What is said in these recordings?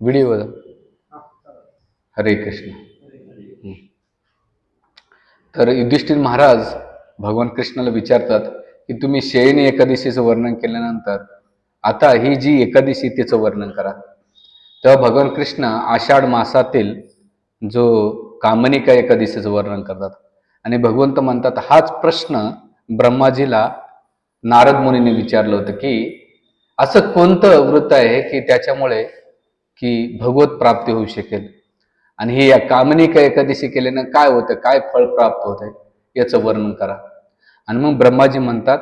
Video हरे कृष्ण. तर युधिष्ठिर महाराज भगवान कृष्णाला विचारतात की तुम्ही शयनी एकादशीचं वर्णन केल्यानंतर आता ही जी एकादशी तिचं वर्णन करा. तेव्हा भगवान कृष्ण आषाढ मासातील जो कामनिका एकादशीचं वर्णन करतात. आणि भगवंत म्हणतात हाच प्रश्न ब्रह्माजीला नारद मुनीने विचारलं होतं की असं कोणतं वृत्त आहे की त्याच्यामुळे की भगवत प्राप्ती होऊ शकेल. आणि हे या कामनिका एकादशी केल्यानं काय होतं काय फळ प्राप्त होत आहे याचं वर्णन करा. आणि मग ब्रह्माजी म्हणतात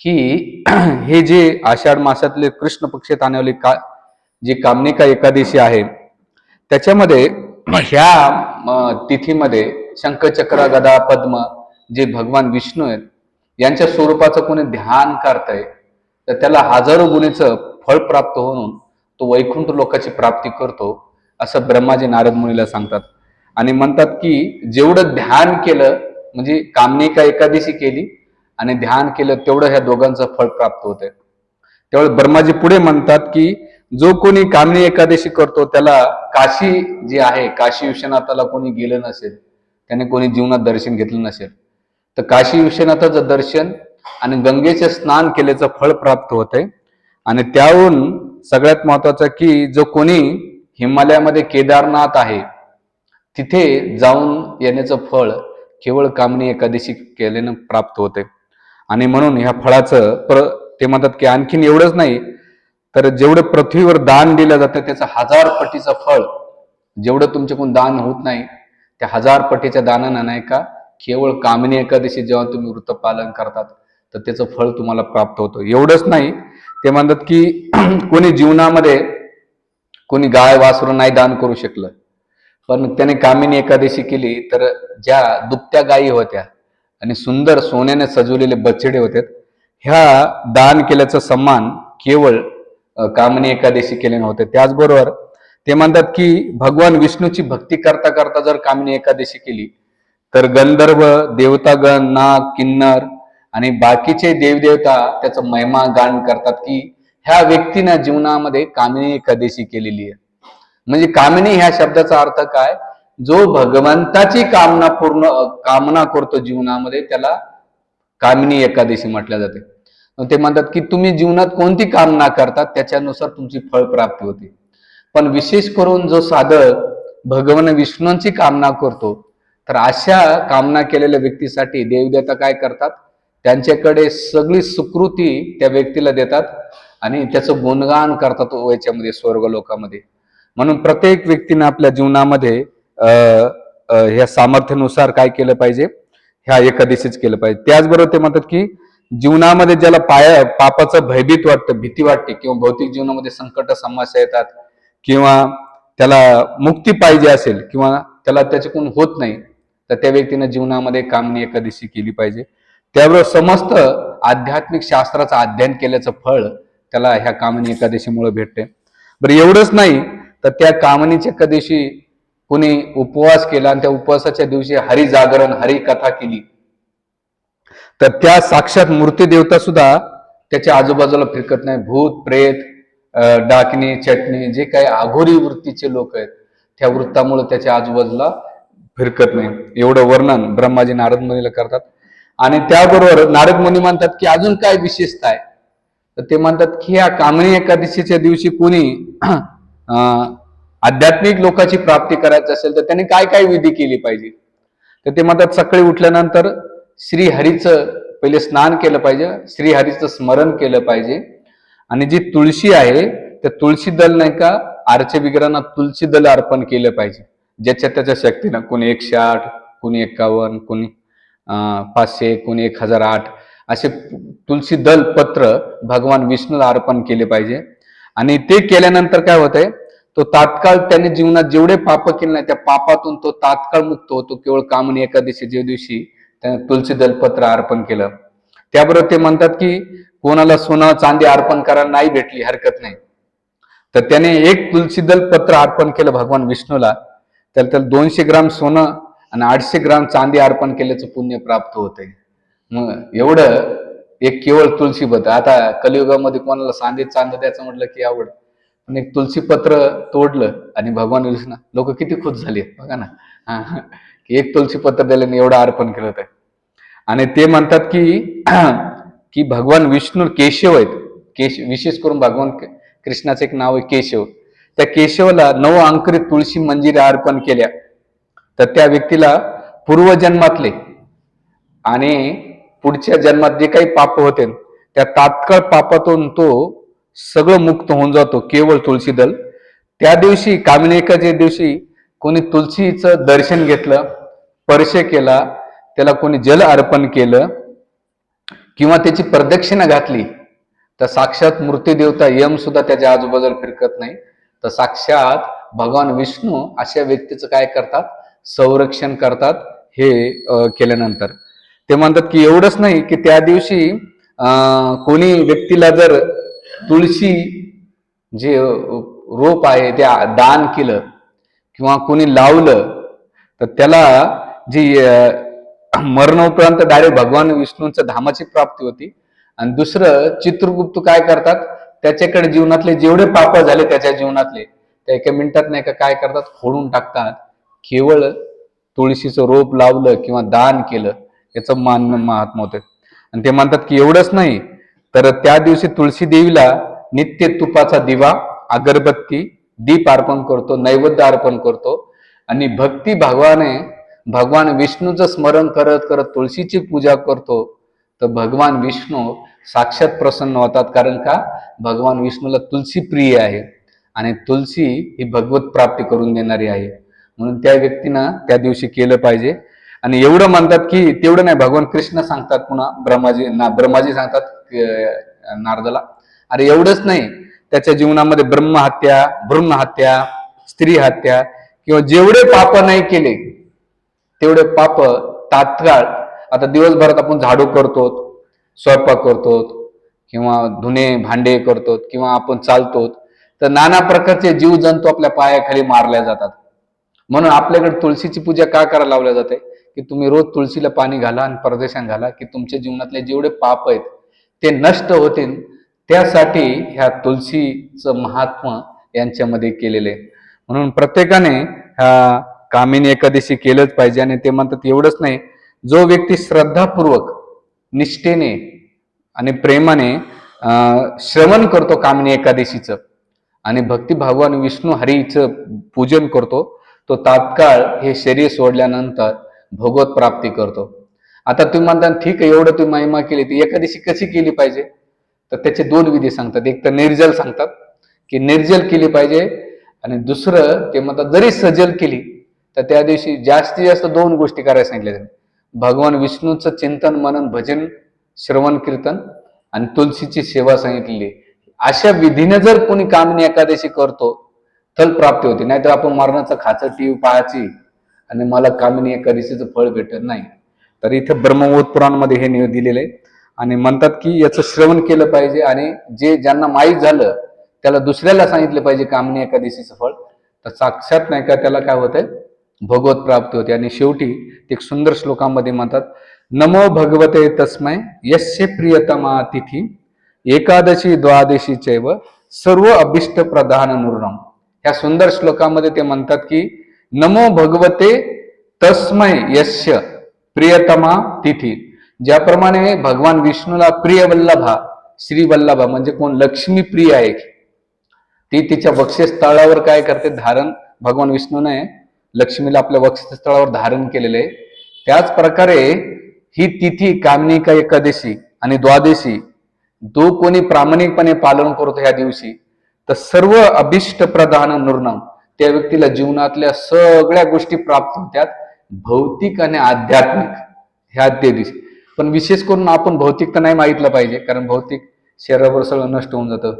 की हे जे आषाढ मासातले कृष्ण पक्षात आणवले का जी कामनिका एकादशी आहे त्याच्यामध्ये ह्या तिथीमध्ये शंखचक्र गदा पद्म जे भगवान विष्णू आहेत यांच्या स्वरूपाचं कोणी ध्यान करताय तर त्याला हजारो गुणेचं फळ प्राप्त होऊन तो वैकुंठ लोकाची प्राप्ती करतो असं ब्रह्माजी नारद मुनीला सांगतात. आणि म्हणतात की जेवढं ध्यान केलं म्हणजे कामनिका एकादशी केली आणि ध्यान केलं तेवढं ह्या दोघांचं फळ प्राप्त होतंय. त्यावेळी ब्रह्माजी पुढे म्हणतात की जो कोणी कामनी एकादशी करतो त्याला काशी जी आहे काशी विश्वनाथाला कोणी गेलं नसेल त्याने कोणी जीवनात दर्शन घेतलं नसेल तर काशी विश्वनाथाचं दर्शन आणि गंगेचे स्नान केल्याचं फळ प्राप्त होते आणि त्याहून सगळ्यात महत्वाचं की जो कोणी हिमालयामध्ये केदारनाथ आहे तिथे जाऊन येण्याचं फळ केवळ कामनी एकादशी केल्यानं प्राप्त होते. आणि म्हणून ह्या फळाचं प्र ते म्हणतात की आणखीन एवढंच नाही तर जेवढं पृथ्वीवर दान दिलं जातं त्याचं हजार पटीचं फळ जेवढं तुमच्याकडून दान होत नाही त्या हजार पटीच्या दानानं नाही का केवळ कामिनी एकादशी जेव्हा तुम्ही वृत्तपालन करतात तर त्याचं फळ तुम्हाला प्राप्त होतं. एवढंच नाही ते म्हणतात की कोणी जीवनामध्ये कोणी गाय वासरू नाही दान करू शकलं. पण त्याने कामिनी एकादशी केली तर ज्या दुभत्या गायी होत्या आणि सुंदर सोन्याने सजवलेले बछडे होते ह्या दान केल्याचा सन्मान केवळ कामिनी एकादशी केले नव्हते. त्याचबरोबर ते म्हणतात की भगवान विष्णूची भक्ती करता करता जर कामिनी एकादशी केली तर गंधर्व देवतागण नाग किन्नर आणि बाकीचे देवदेवता त्याचं महिमा गान करतात की ह्या व्यक्तीनं जीवनामध्ये कामिनी एकादशी केलेली आहे. म्हणजे कामिनी ह्या शब्दाचा अर्थ काय? जो भगवंताची कामना पूर्ण कामना करतो जीवनामध्ये त्याला कामिनी एकादशी म्हटल्या जाते. ते म्हणतात की तुम्ही जीवनात कोणती कामना करतात त्याच्यानुसार तुमची फळ प्राप्ती होते. पण विशेष करून जो साधक भगवान विष्णूंची कामना करतो तर अशा कामना केलेल्या व्यक्तीसाठी देवदेवता काय करतात? त्यांच्याकडे सगळी सुकृती त्या व्यक्तीला देतात आणि त्याचं गुणगान करतात याच्यामध्ये स्वर्ग लोकामध्ये. म्हणून प्रत्येक व्यक्तीने आपल्या जीवनामध्ये ह्या सामर्थ्यानुसार काय केलं पाहिजे? ह्या एकादशीच केलं पाहिजे. त्याचबरोबर ते म्हणतात की जीवनामध्ये ज्याला पाया पापाचं भयभीत वाटतं भीती वाटते किंवा भौतिक जीवनामध्ये संकट समस्या येतात किंवा त्याला मुक्ती पाहिजे असेल किंवा त्याला त्याच्याकडून होत नाही तर त्या व्यक्तीनं जीवनामध्ये कामनी एकादशी केली पाहिजे. त्याबरोबर समस्त आध्यात्मिक शास्त्राचं अध्ययन केल्याचं फळ त्याला ह्या कामनी एकादशीमुळे भेटते. बरं एवढंच नाही तर त्या कामनीच्या एकादशी कोणी उपवास केला आणि त्या उपवासाच्या दिवशी हरी जागरण हरी कथा केली. तर त्या साक्षात मूर्ती देवता सुद्धा त्याच्या आजूबाजूला फिरकत नाही. भूत प्रेत डाकणी चटणी जे काही आघोरी वृत्तीचे लोक आहेत त्या वृत्तामुळे त्याच्या आजूबाजूला फिरकत नाही. एवढं वर्णन ब्रह्माजी नारद मुनीला करतात. आणि त्याबरोबर नारद मुनी म्हणतात की अजून काय विशेषता आहे? तर ते म्हणतात की ह्या कामणी एकादशीच्या दिवशी कोणी अं, आध्यात्मिक लोकांची प्राप्ती करायची असेल तर त्यांनी काय काय विधी केली पाहिजे? तर ते म्हणतात सकाळी उठल्यानंतर श्रीहरीचं पहिले स्नान केलं पाहिजे श्रीहरीचं स्मरण केलं पाहिजे. आणि जी तुळशी आहे त्या तुळशी दल नाही का आरचे विग्रहांना तुळशी दल अर्पण केलं पाहिजे. ज्याच्या त्याच्या शक्तीनं कोणी एकशे आठ कोणी एकावन्न कोणी पाचशे कोणी एक हजार आठ असे तुलसी दल पत्र भगवान विष्णूला अर्पण केले पाहिजे. आणि ते केल्यानंतर काय होतंय? तो तात्काळ त्याने जीवनात जेवढे पाप केले नाही त्या पापातून तो तात्काळ मुक्त होतो. केवळ कामने एकादशी ज्या दिवशी त्याने तुलसी दलपत्र अर्पण केलं. त्याबरोबर ते म्हणतात की कोणाला सोनं चांदी अर्पण करायला नाही भेटली हरकत नाही. तर त्याने एक तुलसी दल पत्र अर्पण केलं भगवान विष्णूला. तर त्याला दोनशे ग्राम सोनं आणि आठशे ग्राम चांदी अर्पण केल्याचं पुण्य प्राप्त होते. मग एवढं एक केवळ तुळशीबद्ध आता कलियुगामध्ये कोणाला चांदी चांद द्यायचं म्हटलं की आवड. पण एक तुलसी पत्र तोडलं आणि भगवान विष्णू लोक किती खुश झाले बघा ना. की एक तुलसी पत्र दिल्याने एवढं अर्पण केलं होतं. आणि ते म्हणतात की की भगवान विष्णू केशव आहेत. केश विशेष करून भगवान कृष्णाचं एक नाव आहे केशव. त्या केशवला नऊ अंकुरित तुळशी मंजिरी अर्पण केल्या. तर त्या व्यक्तीला पूर्वजन्मातले आणि पुढच्या जन्मात जे काही पाप होते त्या तात्काळ पापातून तो सगळं मुक्त होऊन जातो केवळ तुळशी दल. त्या दिवशी कामिनेकाच्या दिवशी कोणी तुळशीचं दर्शन घेतलं स्पर्श केला त्याला कोणी जल अर्पण केलं किंवा त्याची प्रदक्षिणा घातली तर साक्षात मूर्तीदेवता यम सुद्धा त्याच्या आजूबाजूला फिरकत नाही. तर साक्षात भगवान विष्णू अशा व्यक्तीचं काय करतात? संरक्षण करतात हे केल्यानंतर. ते म्हणतात की एवढंच नाही की त्या दिवशी कोणी व्यक्तीला जर तुळशी जे रोप आहे ते दान केलं किंवा कोणी लावलं तर त्याला जी अं, मरणोपरांत डायरेक्ट भगवान विष्णूंच्या धामाची प्राप्ती होती. आणि दुसरं चित्रगुप्त काय करतात? त्याच्याकडे जीवनातले जेवढे पाप झाले त्याच्या जीवनातले त्या एका मिनिटात नाही का काय करतात? फोडून टाकतात. केवळ तुळशीचं रोप लावलं किंवा दान केलं याचं मान महात्मा होतं. आणि ते म्हणतात की एवढंच नाही तर त्या दिवशी तुळशी देवीला नित्य तुपाचा दिवा अगरबत्ती दीप अर्पण करतो नैवेद्य अर्पण करतो. आणि भक्ती भगवाने भगवान विष्णूचं स्मरण करत करत तुळशीची पूजा करतो तर भगवान विष्णू साक्षात प्रसन्न होतात. कारण का? भगवान विष्णूला तुलसी प्रिय आहे. आणि तुलसी ही भगवत प्राप्ती करून देणारी आहे. म्हणून त्या व्यक्तीनं त्या दिवशी केलं पाहिजे. आणि एवढं म्हणतात की तेवढं नाही भगवान कृष्ण सांगतात पुन्हा ब्रह्माजी ना ब्रह्माजी सांगतात नारदाला. अरे एवढंच नाही त्याच्या जीवनामध्ये ब्रह्महत्या भ्रूण हत्या स्त्री हत्या किंवा जेवढे पाप नाही केले तेवढे पाप तात्काळ आता दिवसभरात आपण झाडू करतो स्वयंपाक करतो किंवा धुणे भांडे करतो किंवा आपण चालतो तर नाना प्रकारचे जीवजंतू आपल्या पायाखाली मारल्या जातात. म्हणून आपल्याकडे तुळशीची पूजा का करायला लावल्या जाते? की तुम्ही रोज तुळशीला पाणी घाला आणि परदेशात घाला की तुमच्या जीवनातले जेवढे पाप आहेत ते नष्ट होतील. त्यासाठी ह्या तुलसीचं महात्म यांच्यामध्ये केलेले आहे. म्हणून प्रत्येकाने ह्या कामिनी एकादशी केलंच पाहिजे आणि ते म्हणतात एवढंच नाही. जो व्यक्ती श्रद्धापूर्वक निष्ठेने आणि प्रेमाने अं, श्रवण करतो कामिनी एकादशीचं आणि भक्तिभाव आणि विष्णू हरीचं पूजन करतो तो तात्काळ हे शरीर सोडल्यानंतर भगवत प्राप्ती करतो. आता तुम्ही म्हणता ठीक आहे एवढं तुम्ही महिमा केली ती एकादशी कशी केली पाहिजे? तर त्याचे दोन विधी सांगतात. एक तर निर्जल सांगतात की निर्जल केली पाहिजे आणि दुसरं ते म्हणतात जरी सजल केली तर त्या दिवशी जास्तीत जास्त दोन गोष्टी करायला सांगितल्या त्यांनी. भगवान विष्णूचं चिंतन मनन भजन श्रवण कीर्तन आणि तुलसीची सेवा सांगितलेली अशा विधीने जर कोणी कामिनी एकादशी करतो फल प्राप्ती होते. नाहीतर आपण मरणाचं खाचं टीव्ही पाहायची. आणि मला कामिनी एकादशीचं फळ भेटत नाही. तर इथे ब्रह्मवोध पुराणमध्ये हे निव दिलेलं आहे आणि म्हणतात की याचं श्रवण केलं पाहिजे आणि जे ज्यांना माहीत झालं त्याला दुसऱ्याला सांगितलं पाहिजे कामिनी एकादशीचं फळ. तर साक्षात नाही का त्याला काय होतंय? भगवत प्राप्ती होते. आणि शेवटी एक सुंदर श्लोकामध्ये म्हणतात नमो भगवते तस्मै यस्य प्रियतमा तिथी एकादशी द्वादशी चैव सर्व अभिष्ट प्रधान नूर्णम या सुंदर श्लोकामध्ये ते म्हणतात की नमो भगवते तस्मै यस्य प्रियतमा तिथी. ज्याप्रमाणे भगवान विष्णूला प्रिय वल्लभा श्री वल्लभा म्हणजे कोण? लक्ष्मी प्रिय आहे. ती तिच्या वक्षस्थळावर काय करते? धारण भगवान विष्णूने लक्ष्मीला आपल्या वक्षस्थळावर धारण केलेले. त्याच प्रकारे ही तिथी कामनिका एकादशी आणि द्वादशी जो कोणी प्रामाणिकपणे पालन करतो ह्या दिवशी. तर सर्व अभिष्ट प्रधान नूर्णम त्या व्यक्तीला जीवनातल्या सगळ्या गोष्टी प्राप्त होत्यात भौतिक आणि आध्यात्मिक ह्या ते दिस. पण विशेष करून आपण भौतिक तर नाही मागितलं पाहिजे कारण भौतिक शरीरावर सगळं नष्ट होऊन जातं.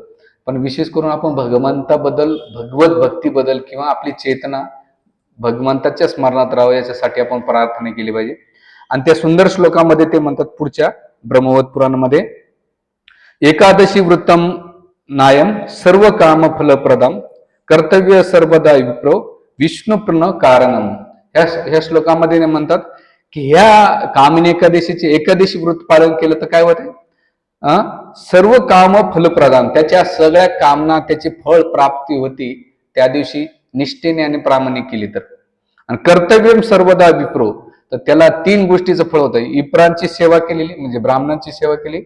पण विशेष करून आपण भगवंताबद्दल भगवत भक्तीबद्दल किंवा आपली चेतना भगवंताच्या स्मरणात राहावं याच्यासाठी आपण प्रार्थना केली पाहिजे. आणि त्या सुंदर श्लोकामध्ये ते म्हणतात पुढच्या ब्रह्मवत पुराणामध्ये एकादशी वृत्तम नायम सर्व काम फलप्रदम कर्तव्य सर्वदा विप्रो विष्णुप्रण कारणम ह्या ह्या श्लोकामध्ये म्हणतात की ह्या कामिनी एकादशीचे एकादशी व्रत पालन केलं तर काय होते? अं, सर्व काम फलप्रदान त्याच्या सगळ्या कामना त्याची फळ प्राप्ती होती त्या दिवशी निष्ठेने आणि प्रामाणिक केली तर. आणि कर्तव्य सर्वदा विप्रो तर त्याला तीन गोष्टीचं फळ होतं. इप्रांची सेवा केलेली म्हणजे ब्राह्मणांची सेवा केली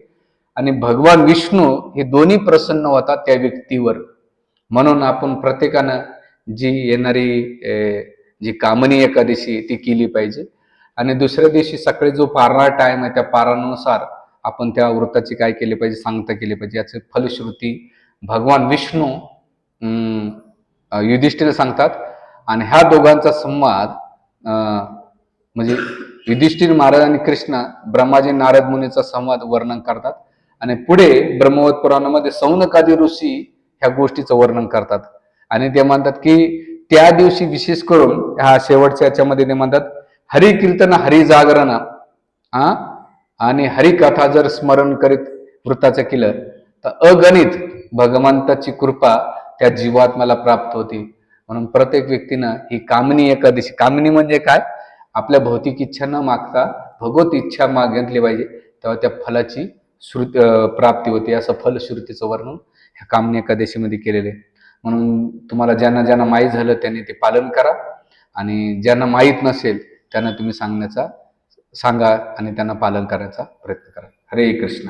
आणि भगवान विष्णू हे दोन्ही प्रसन्न होतात त्या व्यक्तीवर. म्हणून आपण प्रत्येकानं जी येणारी जी कामनी एकादशी ती केली पाहिजे. आणि दुसऱ्या दिवशी सकाळी जो पारा टाइम आहे त्या पारानुसार आपण त्या व्रताची काय केली पाहिजे सांगता केली पाहिजे. याचे फलश्रुती भगवान विष्णू युधिष्ठिर सांगतात. आणि ह्या दोघांचा संवाद म्हणजे युधिष्ठिर महाराज आणि कृष्ण ब्रह्माजी नारद मुनीचा संवाद वर्णन करतात. आणि पुढे ब्रह्मवत पुराणामध्ये सौनकादी ऋषी ह्या गोष्टीचं वर्णन करतात. आणि ते म्हणतात की त्या दिवशी विशेष करून ह्या शेवटच्या याच्यामध्ये ते म्हणतात हरी कीर्तन हरी जागरण हा आणि हरिकथा जर स्मरण करीत वृत्ताचं केलं तर अगणित भगवंताची कृपा त्या जीवात्म्याला प्राप्त होती. म्हणून प्रत्येक व्यक्तीनं ही कामनी एकादशी कामनी म्हणजे काय? आपल्या भौतिक इच्छा न मागता भगवत इच्छा मागितली पाहिजे तेव्हा त्या फलाची श्रुत प्राप्ती होते असं फलश्रुतीचं वर्णन ह्या कामने एकादशीमध्ये केलेलं आहे. म्हणून तुम्हाला ज्यांना ज्यांना माहीत झालं त्यांनी ते पालन करा आणि ज्यांना माहीत नसेल त्यांना तुम्ही सांगण्याचा सांगा आणि त्यांना पालन करायचा प्रयत्न करा. हरे कृष्ण.